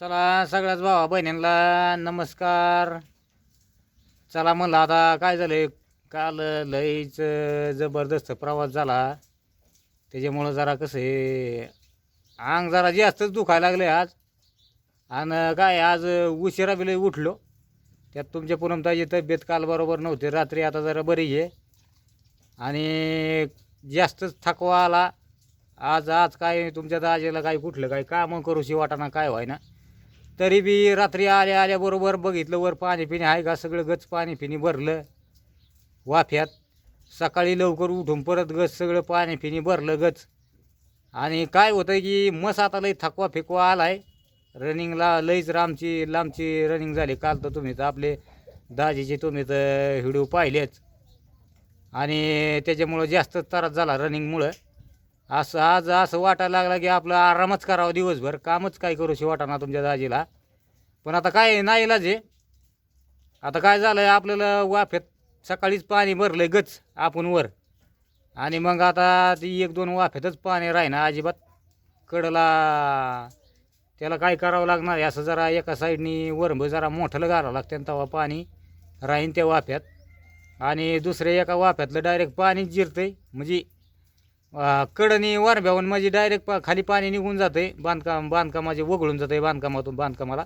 चला सगळ्याच भावा बहिणींना नमस्कार. चला म्हणलं आता काय झालं काल लईच जबरदस्त प्रवास झाला. त्याच्यामुळं जरा कसं आहे अंग जरा जास्तच दुखायला लागले आज. आणि काय आज उशिरा बी लई उठलो. त्यात तुमच्या पूनमताची तब्येत काल बरोबर नव्हती रात्री आता जरा बरी आहे. आणि जास्तच थकवा आला. आज आज काय तुमच्या दाजेला काय कुठलं काय कामं करूशी वाटाना काय व्हाय ना तरी बी रात्री आल्या आल्याबरोबर बघितलं वर पाणी पिणी आहे का? सगळं गच पाणी पिणी भरलं. वाफ्यात सकाळी लवकर उठून परत गच सगळं पाणी पिणी भरलं गच आणि काय होतं की मस आता लई थकवा फेकवा आलाय. रनिंगला लईच लांबची लांबची रनिंग झाली. काल तर तुम्ही तर आपले दाजीचे तुम्ही तर व्हिडिओ पाहिलेच. आणि त्याच्यामुळं जास्त त्रास झाला रनिंगमुळं. असं आज असं वाटायला लागलं की आपलं आरामच करावं दिवसभर. कामच काय करूशी वाटाना तुमच्या दाजीला. पण आता काय नाही इलाज आहे. आता काय झालं आहे आपल्याला वाफ्यात सकाळीच पाणी भरलं आहे गच आपण वर. आणि मग आता ती एक दोन वाफ्यातच पाणी राहीना अजिबात. कडला त्याला काय करावं लागणार आहे? असं जरा एका साईडनी वरंभ जरा मोठं घालावं लागतं तेव्हा पाणी राहीन त्या वाफ्यात. आणि दुसऱ्या एका वाफ्यातलं डायरेक्ट पाणीच जिरतंय. म्हणजे कडनी वरब्याहून म्हणजे डायरेक्ट पा खाली पाणी निघून जातंय. बांधकाम बांधकामाचे वगळून जातंय बांधकामातून बांधकामाला.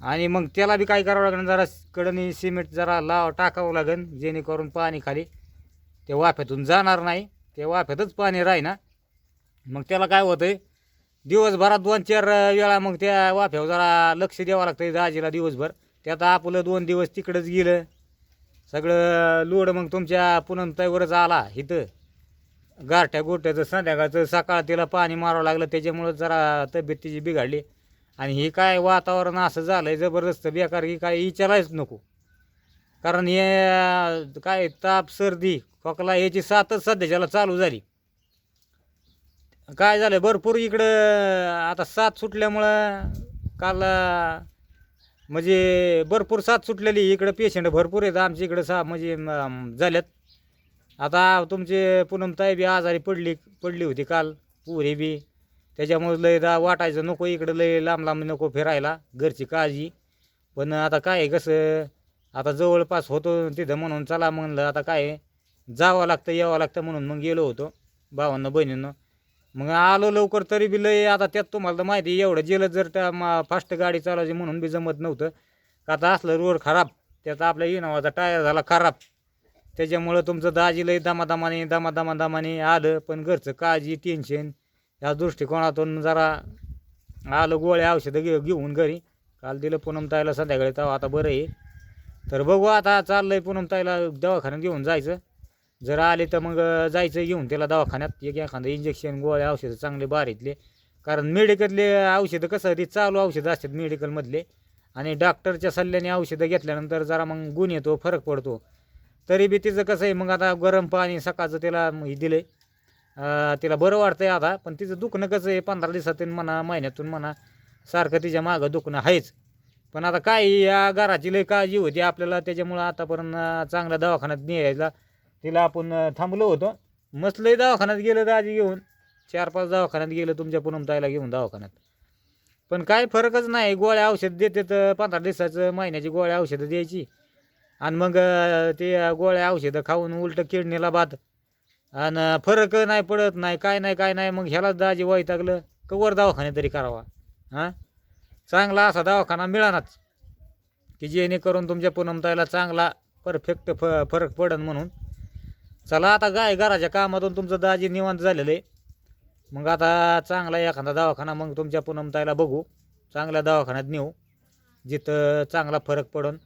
आणि मग त्याला बी काय करावं लागेल जरा कडनी सिमेंट जरा लाव टाकावं लागेल जेणेकरून पाणी खाली त्या वाफ्यातून जाणार नाही. त्या वाफ्यातच पाणी राहीना. मग त्याला काय होतंय दिवसभरात दोन चार वेळा मग त्या वाफ्यावर जरा लक्ष द्यावं लागतं दाजीला दिवसभर. त्यात आपलं दोन दिवस तिकडंच गेलं. सगळं लोड मग तुमच्या पुनंताईवरच आला इथं. गारठ्या गोट्याचं संध्याकाळचं सकाळ तिला पाणी मारावं लागलं त्याच्यामुळं जरा तब्येत तिची बिघडली. आणि हे काय वातावरण असं झालं आहे जबरदस्त बेकार की काय विचारायच नको. कारण हे काय ताप सर्दी खोकला याची साथच सध्याच्याला चालू झाली. काय झालं भरपूर इकडं आता साथ सुटल्यामुळं काल म्हणजे भरपूर साथ सुटलेली इकडं पेशंट भरपूर आहेत आमच्या इकडं सा म्हणजे झाल्यात. आता तुमचे पूनमताई बी आजारी पडली पडली होती काल पुरे बी. त्याच्यामुळे लय दा वाटायचं नको इकडं लय लांब लांब नको फिरायला घरची काळजी. पण आता काय आहे कसं आता जवळपास होतो तिथं म्हणून चला म्हणलं आता काय आहे, जावं लागतं यावं लागतं म्हणून मग गेलो होतो भावांना बहिणींना. मग आलो लवकर तरी बी लय आता त्यात तुम्हाला तर माहिती आहे, एवढं गेलं जर त्या मा फास्ट गाडी चालवायची म्हणून बी जमत नव्हतं. का आता असलं रोड खराब त्यात आपल्या इनोवाचा टायर झाला खराब. त्याच्यामुळं तुमचं दाजी लई दमादमाने दमादमा दमाने आलं पण घरचं काळजी टेन्शन या दृष्टिकोनातून जरा आलं गोळ्या औषधं घे घेऊन घरी. काल दिलं पूनमताईला संध्याकाळी तेव्हा आता बरं आहे. तर बघू आता चाललंय पूनमताईला दवाखान्यात घेऊन जायचं. जर आले तर मग जायचं घेऊन त्याला दवाखान्यात. एक एखादं इंजेक्शन गोळ्या औषधं चांगले बारीतले कारण मेडिकलले औषधं कसं ते चालू औषधं असतात मेडिकलमधले आणि डॉक्टरच्या सल्ल्याने औषधं घेतल्यानंतर जरा मग गुण येतो फरक पडतो. तरी बी तिचं कसं आहे मग आता गरम पाणी सकाळचं तिला हे दिलं आहे तिला बरं वाटतंय आता पण तिचं दुखणं कसं आहे पंधरा दिवसातून म्हणा महिन्यातून म्हणा सारखं तिच्या मागं दुखणं आहेच. पण आता काय या घराची लय काळजी होती आपल्याला त्याच्यामुळं आतापर्यंत चांगल्या दवाखान्यात न्यायला तिला आपण थांबलो होतो. मस्त लय दवाखान्यात गेलं तर आधी घेऊन. चार पाच दवाखान्यात गेलं तुमच्या पुनमताईला घेऊन दवाखान्यात. पण काय फरकच नाही गोळ्या औषध देते तर पंधरा दिवसाचं महिन्याची गोळ्या औषधं द्यायची. आणि मग ते गोळ्या औषधं खाऊन उलटं किडनीला बात आणि फरक नाही पडत नाही काय नाही काय नाही मग ह्यालाच दाजी वैतागलं. कवर दवाखाने तरी करावा हां? चांगला असा दवाखाना मिळानाच. की जेणेकरून तुमच्या पुनमताईला चांगला परफेक्ट फ फरक पडन म्हणून. चला आता गाय घराच्या कामातून तुमचं दाजी निवांत झालेलं आहे. मग आता चांगला एखादा दवाखाना मग तुमच्या पुनमताईला बघू. चांगल्या दवाखान्यात नेऊ जिथं चांगला फरक पडन.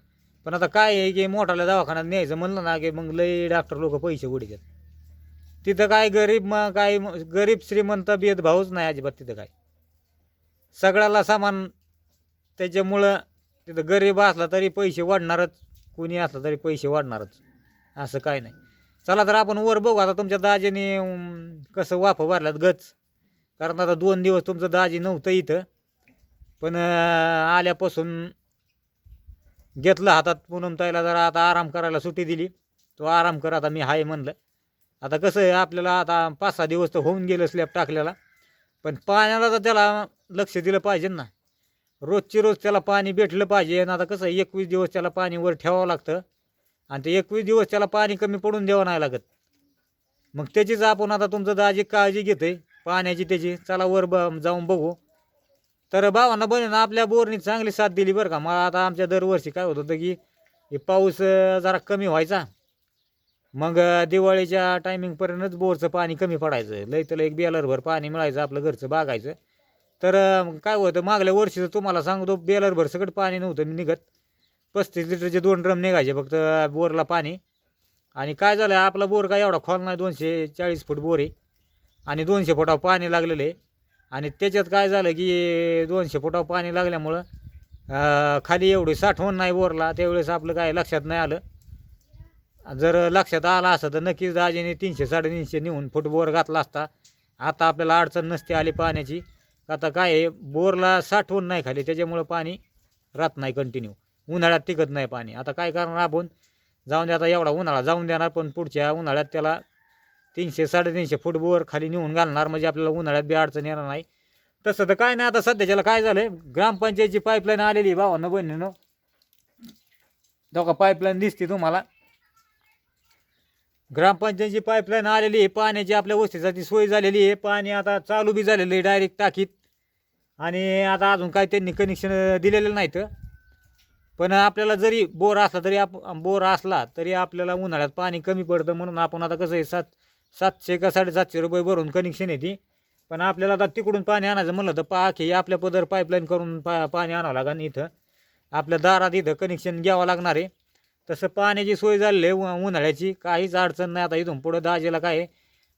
पण आता काय आहे की मोठाल्या दवाखान्यात न्यायचं म्हणलं ना की मग लई डॉक्टर लोक पैसे उडतात तिथं काय गरीब मग काय गरीब श्रीमंत भेदभावच नाही अजिबात तिथं काय. सगळ्याला समान त्याच्यामुळं तिथं गरीब असला तरी पैसे वाढणारच कोणी असलं तरी पैसे वाढणारच असं काय नाही. चला तर आपण वर बघू आता तुमच्या दाजीने कसं वाफ भरल्यात गच. कारण आता दोन दिवस तुमचं दाजी नव्हतं इथं. पण आल्यापासून घेतलं हातात पूनमताईला जरा आता आराम करायला सुट्टी दिली. तो आराम कर आता मी हाय म्हणलं. आता कसं आहे आपल्याला आता पाच सहा दिवस तर होऊन गेलं स्लॅब टाकलेला. पण पाण्याला तर त्याला लक्ष दिलं पाहिजे ना. रोजची रोज त्याला पाणी भेटलं पाहिजे आणि आता कसं एकवीस दिवस त्याला पाणी वर ठेवावं लागतं. आणि ते एकवीस दिवस त्याला पाणी कमी पडून द्यावं नाही लागत. मग त्याचीच आपण आता तुमचं दाजी काळजी घेते पाण्याची त्याची. चला वर ब जाऊन बघू. तर भावांना बहिणीनं आपल्या बोरनी चांगली साथ दिली बरं का. मला आता आमच्या दरवर्षी काय होत होतं की हे पाऊस जरा कमी व्हायचा. मग दिवाळीच्या टायमिंगपर्यंतच बोरचं पाणी कमी पडायचं. लई तर एक बेलरभर पाणी मिळायचं आपलं घरचं बागायचं. तर काय होतं मागल्या वर्षीचं तुम्हाला सांगतो बेलरभर सगळं पाणी नव्हतं मी निघत. पस्तीस लिटरचे दोन ड्रम निघायचे फक्त बोरला पाणी. आणि काय झालं आपला बोर काय एवढा खोल नाही दोनशे चाळीस फूट बोर आहे. आणि दोनशे फुटावर पाणी लागलेलं आहे. आणि त्याच्यात काय झालं की दोनशे फुटावर पाणी लागल्यामुळं खाली एवढी साठवण नाही बोरला. त्यावेळेस आपलं काय लक्षात नाही आलं. जर लक्षात आलं असतं तर नक्कीच दाजीने तीनशे साडेतीनशे नेऊन फूट बोर घातला असता. आता आपल्याला अडचण नसते आली पाण्याची. आता काय आहे बोरला साठवण नाही खाली त्याच्यामुळं पाणी राहत नाही कंटिन्यू उन्हाळ्यात टिकत नाही पाणी. आता काय करणार आपण? जाऊन द्या आता एवढा उन्हाळा जाऊन देणार पण पुढच्या उन्हाळ्यात त्याला तीनशे साडेतीनशे फूट बोर खाली नेऊन घालणार म्हणजे आपल्याला उन्हाळ्यात बी अडचण येणार नाही. तसं तर काय नाही आता सध्याच्याला काय झालंय ग्रामपंचायतची पाईपलाईन आलेली आहे भावानं बहिणीनं. दोघा पाईपलाईन दिसते तुम्हाला. ग्रामपंचायतची पाईपलाईन आलेली आहे पाण्याची आपल्या वस्तीसाठी सोय झालेली आहे पाणी आता चालू बी झालेलं आहे डायरेक्ट टाकीत. आणि आता अजून काय त्यांनी कनेक्शन दिलेलं नाहीत. पण आपल्याला जरी बोर असला तरी आप बोर असला तरी आपल्याला उन्हाळ्यात पाणी कमी पडतं म्हणून आपण आता कसं आहे सात सातशे का साडेसातशे रुपये भरून कनेक्शन येते पण आपल्याला आता तिकडून पाणी आणायचं म्हणलं तर पाखी आपल्या पदर पाईपलाईन करून पा पाणी आणावं लागेल इथं. आपल्या दारात इथं कनेक्शन घ्यावं लागणार आहे. तसं पाण्याची सोय झालेली आहे उ- उन्हाळ्याची. काहीच अडचण नाही आता इथून पुढं दाजेला काय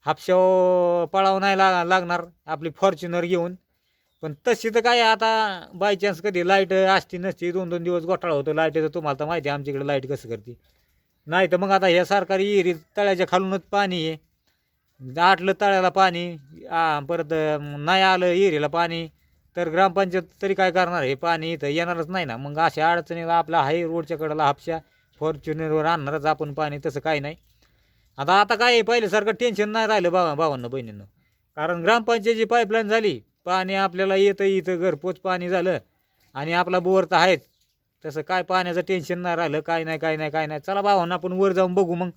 हापशाव पळावं नाही ला लागणार आपली फॉर्च्युनर घेऊन. पण तशी तर काय आता बाय चान्स कधी लाइट असती नसती दोन दोन दिवस घोटाळा होतो. लाईटीचं तुम्हाला तर माहिती आहे आमच्याकडे लाइट कसं करते. नाही तर मग आता ह्या सरकारी विहिरी तळ्याच्या खालूनच पाणी आहे. आटलं तळ्याला पाणी आ, परत नाही आलं एरीला पाणी तर ग्रामपंचायत तरी काय करणार? हे पाणी इथं येणारच नाही ना. मग अशा अडचणीला आपला हाय रोडच्या कडेला हापशा फॉर्च्युनरवर आणणारच आपण पाणी तसं काही नाही. आता आता काय आहे, पहिल्यासारखं टेन्शन नाही राहिलं बाबा भावांना बहिणींना. कारण ग्रामपंचायतची पाईपलाईन झाली पाणी आपल्याला येतं इथं घरपोच पाणी झालं आणि आपला बोर तर आहेच. तसं काय पाण्याचं टेन्शन नाही राहिलं काय नाही काय नाही काय नाही. चला भावांना आपण वर जाऊन बघू मग.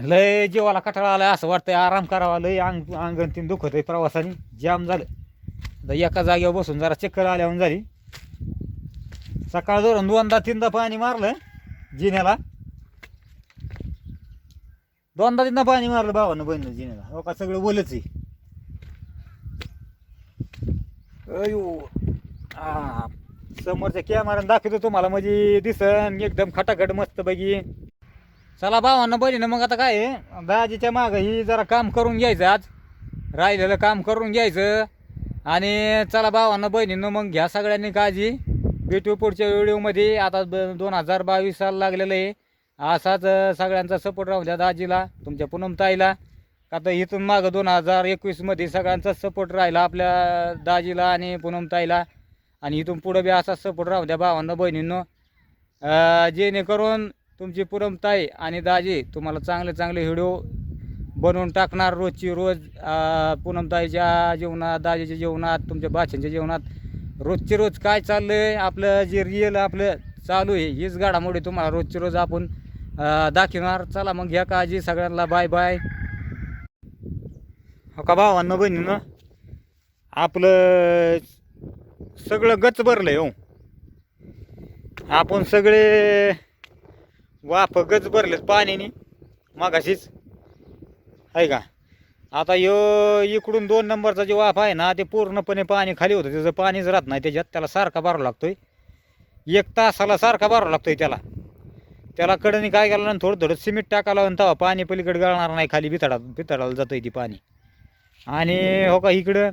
लय जीवाला कटाळा आला असं वाटतंय. आराम करावा. लय अंग अंगण तीन दुखत आहे प्रवासाने. जाम झालं. एका जागेवर बसून जरा चक्कर आल्यावर झाली. सकाळ धरून दोनदा तीनदा पाणी मारलं जिन्याला. दोनदा तीनदा पाणी मारलं भावानं बहिणीनं जिन्याला. हो का? सगळं बोलच आहे. अयो. हा समोरच्या कॅमेऱ्यानं दाखवतो तुम्हाला. म्हणजे दिसन. एकदम खटाखट मस्त बघी चला भावांना बहिणीनं मग आता काय आहे, दाजीच्या मागं ही जरा काम करून घ्यायचं आज. राहिलेलं काम करून घ्यायचं. आणि चला भावांना बहिणीनं मग घ्या सगळ्यांनी काळजी. भेटू पुढच्या व्हिडिओमध्ये. आता ब- दोन हजार बावीस साल लागलेलं आहे. असाच सगळ्यांचा सपोर्ट राहू द्या दाजीला तुमच्या पुनमताईला आता का तर इथून मागं दोन हजार एकवीसमध्ये सगळ्यांचा सपोर्ट राहिला आपल्या दाजीला आणि पुनमताईला आणि इथून पुढं बी असाच सपोर्ट राहू द्या भावांना बहिणींनो. जेणेकरून तुमची पुरमताई आणि दाजी तुम्हाला चांगले चांगले व्हिडिओ बनवून टाकणार रोजची रोज पूनमताईच्या जेवणात दाजीच्या जेवणात तुमच्या भाच्यांच्या जेवणात रोजची रोज काय चाललं आहे आपलं जे रिअल आपलं चालू आहे हीच घडामोडी तुम्हाला रोजची रोज आपण दाखवणार. चला मग घ्या काळजी सगळ्यांना बाय बाय हो का भावांना बहिणीनं? आपलं सगळं गच भरलं आहे हो. आपण सगळे वाफ गच भरलेत पाण्याने. मागाशीच. आहे का? आता यो इकडून दोन नंबरचा जे वाफ आहे ना ते पूर्णपणे पाणी खाली होतं. त्याचं पाणीच राहत नाही त्याच्यात. त्याला सारखा भरावा लागतोय. एक तासाला सारखा भरावा लागतोय त्याला. त्याला कडनी काय केलं ना थोडं थोडं सिमेंट टाकायला आणि तेव्हा पाणी पलीकडे गळणार नाही. खाली भितडा भितडाला जातंय ती पाणी. आणि हो का इकडं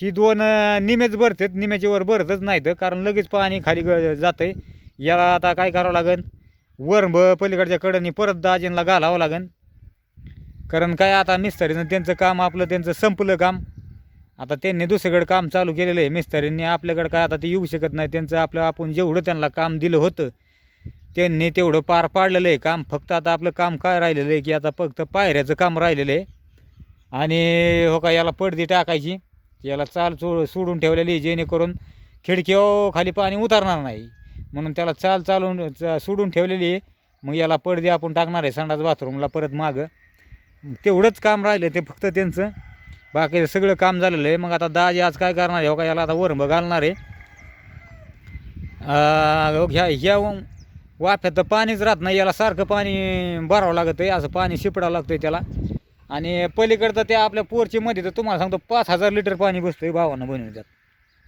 ही दोन निमेच भरतात. निम्याच्या वर भरतच तर कारण लगेच पाणी खाली ग जातंय. याला आता काय करावं लागेल वरंब पलीकडच्या कडनी परत दाजींना घालावं लागेल कारण काय आता मिस्त्रीनं त्यांचं काम आपलं त्यांचं संपलं काम. आता त्यांनी दुसरीकडे काम चालू केलेलं आहे. मिस्त्रींनी आपल्याकडे काय आता ते येऊ शकत नाही. त्यांचं आपलं आपण जेवढं त्यांना काम दिलं होतं त्यांनी तेवढं पार पाडलेलं आहे काम. फक्त आता आपलं काम काय राहिलेलं आहे की आता फक्त पायऱ्याचं काम राहिलेलं आहे. आणि हो का याला पडदी टाकायची. याला चाल चो सोडून ठेवलेली आहे, जेणेकरून खिडकीवर खाली पाणी उतरणार नाही. म्हणून त्याला चाल चालून चा सोडून ठेवलेली आहे. मग याला पडदे आपण टाकणार आहे संडास बाथरूमला परत मागं. तेवढंच काम राहिलं ते फक्त त्यांचं. बाकी सगळं काम झालेलं आहे. मग आता दाजी आज काय करणार आहे? हो का याला आता वरंब घालणार आहे. हो, ह्या ह्या वाफ्यात तर पाणीच राहत नाही. याला सारखं पाणी भरावं लागतं आहे असं पाणी शिपडावं लागतं आहे त्याला. आणि पलीकडचं त्या आपल्या पोरची मध्ये तर तुम्हाला सांगतो पाच हजार लिटर पाणी बसतं आहे भावानं बनवून त्यात.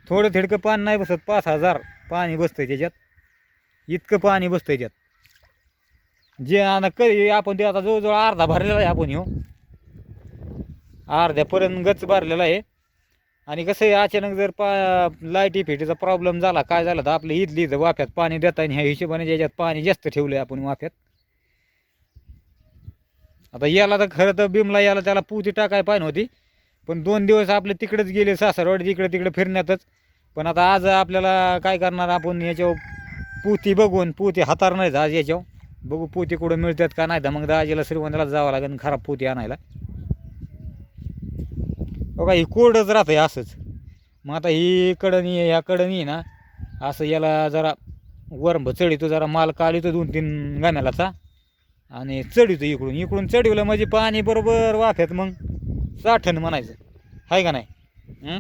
थोडं थिडकं पाणी नाही बसत पाच हजार पाणी बसतं आहे त्याच्यात. इतकं पाणी बसतं याच्यात. त्यात जे आणि कधी आपण ते आता जवळजवळ अर्धा भरलेला आहे आपण हो अर्ध्यापर्यंत गच भरलेला आहे. आणि कसं आहे अचानक जर पा लाईटी फिटीचा प्रॉब्लेम झाला काय झाला तर आपलं इथली इथं वाफ्यात पाणी देता आणि ह्या हिशोबाने ज्याच्यात पाणी जास्त ठेवलं आहे आपण वाफ्यात. आता याला तर खरं तर बिमला याला त्याला पुती टाकाय पाहिजे होती. पण दोन दिवस आपले तिकडेच गेले सासरवाडी इकडे तिकडे फिरण्यातच. पण आता आज आपल्याला काय करणार आपण याच्यावर पोती बघून पोती हातार नाही आज याच्यावर. बघू पोती कुठं मिळतात का नाही. तर मग दाजीला श्रीमंताला जावं लागेल खराब पोती आणायला. हो बघा ही कोरडंच राहतं असंच. मग आता ही कडणी आहे ह्या कडणी ना असं याला जरा वरंब चढितो जरा माल काढितो दोन तीन गाण्यालाचा. आणि चढितो इकडून इकडून चढवलं म्हणजे पाणी बरोबर वाफ्यात मग साठण म्हणायचं. आहे का नाही?